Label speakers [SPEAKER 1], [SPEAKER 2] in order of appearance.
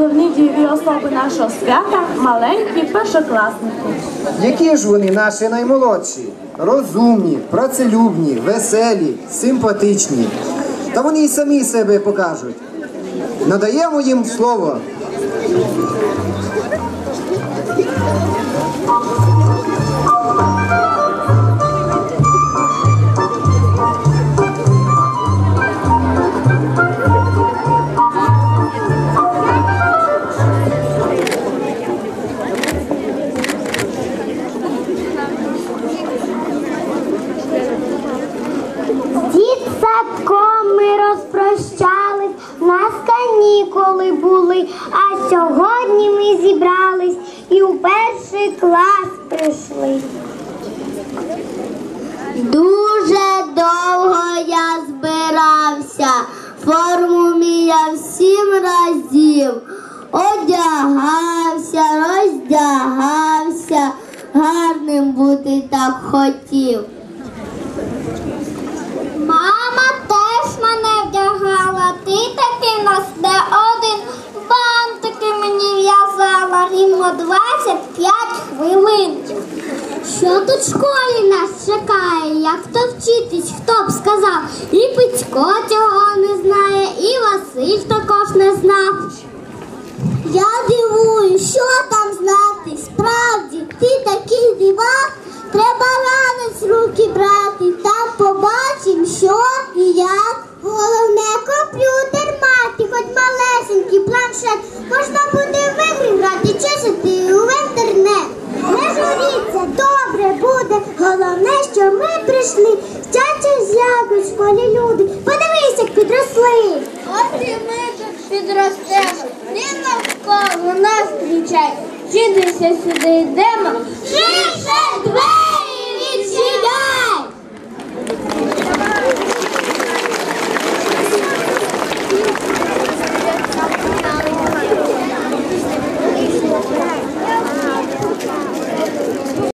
[SPEAKER 1] головні дієві особи нашого свята маленькі першокласники.
[SPEAKER 2] Які ж вони наші наймолодші? Розумні, працелюбні, веселі, симпатичні. Та вони й самі себе покажуть. Надаємо їм слово.
[SPEAKER 3] Дітсадком ми розпрощались, в нас канікули були, а сьогодні ми зібрались і у перший клас прийшли. Дуже довго я збирався, форму міяв сім разів. Одягався, роздягався, гарним бути так хотів. 25 хвилин. Що тут в школі нас чекає? Як то вчитись, хто б сказав? І Петько цього не знає, і Василь також не знав. Я дивую, що там знати. Справді, ти такий дивак, треба ранець руки брати. Там побачим, що і як. Головне комп'ютер мати, хоч малесенький планшет. Можна буде в ігри чесати в інтернет. Не журіться, буде. Головне, що ми прийшли. З'являть в школі люди. Подивись, як підросли.
[SPEAKER 4] От і ми тут підростемо, ти навколо нас зустрічай, вчитися сюди йдемо.
[SPEAKER 3] Ширше двері!